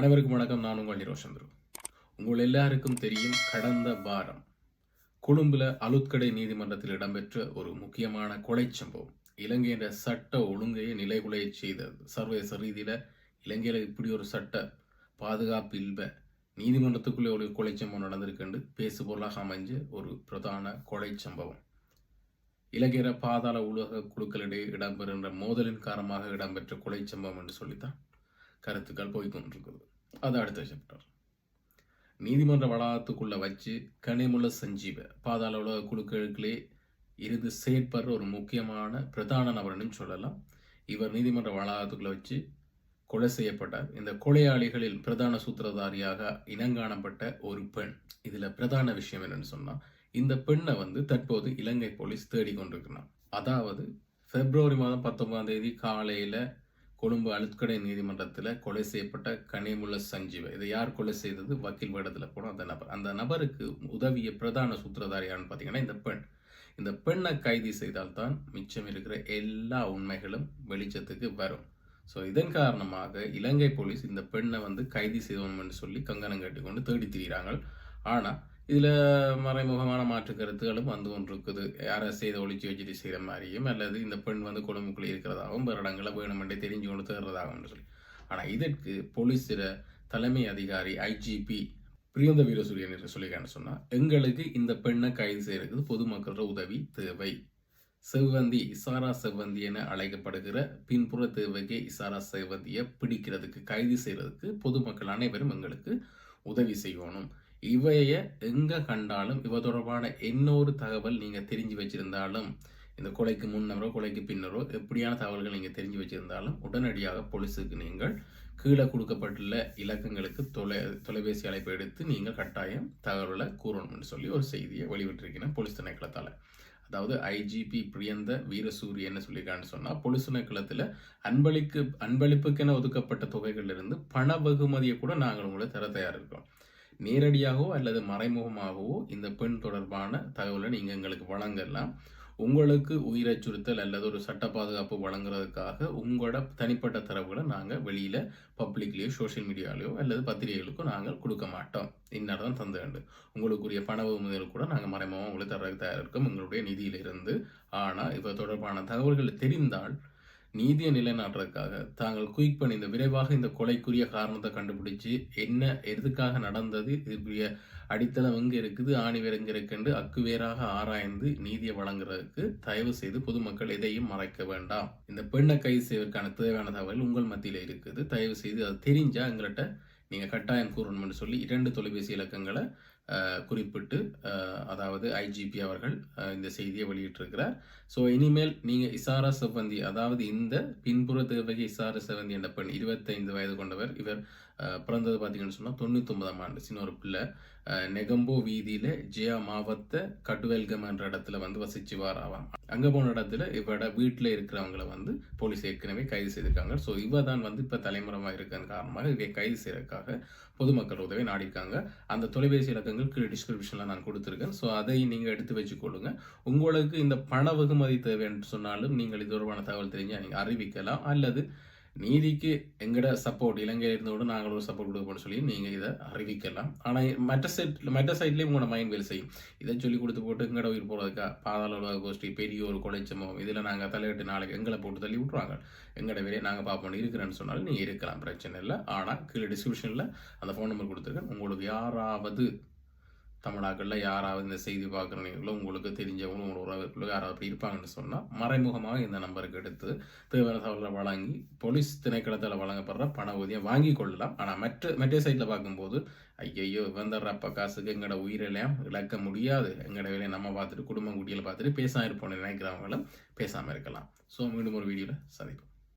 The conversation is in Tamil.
அனைவருக்கும் வணக்கம். நான் உங்கள் நிரோஷந்திரு உங்கள் எல்லாருக்கும் தெரியும் கடந்த வாரம் கொழும்புல அலுத்கடை நீதிமன்றத்தில் இடம்பெற்ற ஒரு முக்கியமான கொலை சம்பவம். இலங்கையின் சட்ட ஒழுங்கையை நிலைகுலைய செய்தது சர்வதேச ரீதியில் இலங்கையில் இப்படி ஒரு சட்ட பாதுகாப்பு இல்லை நீதிமன்றத்துக்குள்ளே ஒரு கொலை சம்பவம் நடந்திருக்குன்னு பேசுபொருளாக அமைஞ்ச ஒரு பிரதான கொலை சம்பவம். இலங்கையில பாதாள உலக குழுக்களிடையே இடம்பெறுகின்ற மோதலின் காரணமாக இடம்பெற்ற கொலை சம்பவம் என்று சொல்லித்தான் கருத்துக்கள் போய்கொண்டிருக்குது அது அடுத்த சாப்டர் நீதிமன்ற வளாகத்துக்குள்ளே வச்சு கனிமுள்ள சஞ்சீவ பாதாள உலக குழுக்களுக்குள்ளே இருந்து செயற்படுற ஒரு முக்கியமான பிரதான நபர்னு சொல்லலாம். இவர் நீதிமன்ற வளாகத்துக்குள்ளே வச்சு கொலை செய்யப்பட்டார். இந்த கொலையாளிகளில் பிரதான சூத்திரதாரியாக இனங்காணப்பட்ட ஒரு பெண். இதில் பிரதான விஷயம் என்னன்னு சொன்னால் இந்த பெண்ணை வந்து தற்போது இலங்கை போலீஸ் தேடிக்கொண்டிருக்கிறார் அதாவது பிப்ரவரி மாதம் பத்தொன்பதாம் தேதி காலையில் கொழும்பு அழுத்கடை நீதிமன்றத்தில் கொலை செய்யப்பட்ட கனிமுள்ள சஞ்சீவ. இதை யார் கொலை செய்தது? வக்கீல் வேடத்தில் போன அந்த நபர். அந்த நபருக்கு உதவிய பிரதான சூத்திரதாரியான்னு பார்த்தீங்கன்னா இந்த பெண். இந்த பெண்ணை கைது செய்தால்தான் மிச்சம் இருக்கிற எல்லா உண்மைகளும் வெளிச்சத்துக்கு வரும். ஸோ இதன் காரணமாக இலங்கை போலீஸ் இந்த பெண்ணை வந்து கைது என்று சொல்லி கங்கணம் கட்டிக்கொண்டு தேடி திரிகிறாங்க ஆனால் இதில் மறைமுகமான மாற்று கருத்துகளும் வந்து கொண்டிருக்குது. யாரை செய்த ஒழிச்சு வச்சுட்டு செய்கிற மாதிரியும் அல்லது இந்த பெண் வந்து குடும்பக்குள்ளே இருக்கிறதாகவும் வேறு இடங்களை வேணுமென்றே தெரிஞ்சு கொண்டு தேடுறதாகவும் சொல்லி. ஆனால் இதற்கு போலீஸில் தலைமை அதிகாரி ஐஜிபி பிரியந்த வீரசூரியன் என்று சொல்லிக்கான்னு சொன்னால் எங்களுக்கு இந்த பெண்ணை கைது செய்கிறதுக்கு பொதுமக்களோட உதவி தேவை. செவ்வந்தி இசாரா செவ்வந்தி என அழைக்கப்படுகிற பின்புற தேவைக்கு இசாரா செவ்வந்தியை பிடிக்கிறதுக்கு கைது செய்கிறதுக்கு பொதுமக்கள் அனைவரும் எங்களுக்கு உதவி செய்யணும். இவைய எங்கே கண்டாலும் இவ தொடர்பான இன்னொரு தகவல் நீங்கள் தெரிஞ்சு வச்சிருந்தாலும் இந்த கொலைக்கு முன்னரோ கொலைக்கு பின்னரோ எப்படியான தகவல்கள் நீங்கள் தெரிஞ்சு வச்சிருந்தாலும் உடனடியாக போலீஸுக்கு நீங்கள் கீழே கொடுக்கப்பட்டுள்ள இலக்கங்களுக்கு தொலை தொலைபேசி அழைப்பு எடுத்து நீங்கள் கட்டாயம் தகவலை கூறணும்னு சொல்லி ஒரு செய்தியை வெளிவிட்டிருக்கிறேன் போலீஸ் திணைக்களத்தால். அதாவது ஐஜிபி பிரியந்த வீரசூரி என்ன சொல்லியிருக்கான்னு சொன்னால் போலீஸ் திணைக்களத்தில் அன்பளிக்கு அன்பளிப்புக்கென ஒதுக்கப்பட்ட தொகைகளிலிருந்து பண வெகுமதியை கூட நாங்கள் உங்களை தர தயார் இருக்கோம் நேரடியாகவோ அல்லது மறைமுகமாகவோ இந்த பெண் தொடர்பான தகவலை நீங்கள் எங்களுக்கு வழங்கலாம். உங்களுக்கு உயிர் அச்சுறுத்தல் அல்லது ஒரு சட்ட பாதுகாப்பு வழங்குறதுக்காக உங்களோட தனிப்பட்ட தரவுகளை நாங்கள் வெளியில் பப்ளிக்லேயோ சோஷியல் மீடியாலேயோ அல்லது பத்திரிகைகளுக்கும் நாங்கள் கொடுக்க மாட்டோம். இன்னார் தான் தந்து வேண்டும் உங்களுக்குரிய பண உதவிகள் கூட நாங்கள் மறைமுகம் உங்களுக்கு தர தயார் இருக்கோம். எங்களுடைய நிதியிலிருந்து. ஆனால் இப்போ தொடர்பான தகவல்கள் தெரிந்தால் நீதியை நிலைநாட்டுறதுக்காக தாங்கள் குயிக் பண்ணி இந்த விரைவாக இந்த கொலைக்குரிய காரணத்தை கண்டுபிடிச்சு என்ன எதுக்காக நடந்தது இதுக்குரிய அடித்தளம் எங்கே இருக்குது ஆணிவேர் எங்கே இருக்குன்னு அக்குவேராக ஆராய்ந்து நீதியை வழங்குறதுக்கு தயவு செய்து பொதுமக்கள் எதையும் மறைக்க வேண்டாம். இந்த பெண்ணை கைது செய்வதற்கான தேவையான தகவல் உங்கள் மத்தியில் இருக்குது. தயவு செய்து அது தெரிஞ்சால் எங்கள்கிட்ட நீங்கள் கட்டாயம் கூறணும்னு சொல்லி இரண்டு தொலைபேசி இலக்கங்களை குறிப்பிட்டு அதாவது ஐஜிபி அவர்கள் இந்த செய்தியை வெளியிட்டிருக்கிறார். ஸோ இனிமேல் நீங்கள் இசாரா செவ்வந்தி அதாவது இந்த பின்புற தேவகை இசாரா செவ்வந்தி என்ற பெண் இருபத்தைந்து வயது கொண்டவர் இவர் பிறந்தது பார்த்தீங்கன்னு சொன்னால் தொண்ணூத்தொன்பதாம் ஆண்டு சின்ன ஒரு பிள்ளை நெகம்போ வீதியில் ஜியா மாவத்த கட்டுவெல்கம் என்ற இடத்துல வந்து வசிச்சு வாராவாம் அங்கே போன இடத்துல இவட வீட்டில் இருக்கிறவங்கள வந்து போலீஸ் ஏற்கனவே கைது செய்திருக்காங்க. ஸோ இவ தான் வந்து இப்போ தலைமுறைமாக இருக்கிறது காரணமாக இவை கைது செய்யறதுக்காக பொதுமக்கள் உதவி நாடிருக்காங்க. அந்த தொலைபேசி இலக்கங்கள் கீழே டிஸ்கிரிப்ஷனில் நான் கொடுத்துருக்கேன். ஸோ அதை நீங்கள் எடுத்து வச்சுக்கொள்ளுங்க. உங்களுக்கு இந்த பண வெகுமதி தேவை என்று சொன்னாலும் நீங்கள் இது தொடர்பான தகவல் தெரிஞ்சால் நீங்கள் அறிவிக்கலாம். அல்லது நீதிக்கு எங்கட சப்போர்ட் இலங்கையில் இருந்தோடு நாங்கள் ஒரு சப்போர்ட் கொடுப்போம்னு சொல்லி நீங்கள் இதை அறிவிக்கலாம். ஆனால் மற்ற சைட் மற்ற சைட்லேயும் உங்களோட மைண்ட் வேலை செய்யும். இதை சொல்லி கொடுத்து போட்டு எங்கட உயிர் போகிறதுக்கா பாதாள உலக கோஷ்டி பெரிய ஒரு கொலைச்சம்பவம் இதில் நாங்கள் தலையிட்டு நாளைக்கு எங்களை போட்டு தள்ளி விட்ருவாங்க எங்கட வேலையை நாங்கள் பார்ப்போம் இருக்கிறேன்னு சொன்னாலும் நீங்கள் இருக்கலாம். பிரச்சனை இல்லை. ஆனால் கீழே டிஸ்கிரிப்ஷனில் அந்த ஃபோன் நம்பர் கொடுத்துருக்கேன். உங்களுக்கு யாராவது தமிழாக்களில் யாராவது இந்த செய்தி பார்க்குறவங்களோ உங்களுக்கு தெரிஞ்சவங்களும் உங்களோட உறவுகளோ யாராவது அப்படி இருப்பாங்கன்னு சொன்னால் மறைமுகமாக இந்த நம்பருக்கு எடுத்து தேவையான தகவலை வழங்கி போலீஸ் திணைக்களத்தில் வழங்கப்படுற பண ஊதியம் வாங்கி கொள்ளலாம். ஆனால் மற்ற மற்ற சைட்டில் பார்க்கும்போது ஐயையோ வந்துடுறப்ப காசுக்கு எங்களோட உயிரெல்லாம் இழக்க முடியாது. எங்களோட வேலையை நம்ம பார்த்துட்டு குடும்பம் குட்டியில் பார்த்துட்டு பேசாமல் இருப்போம்னு நினைக்கிறவங்களும் பேசாமல் இருக்கலாம். ஸோ மீண்டும் ஒரு வீடியோவில் சந்திப்போம்.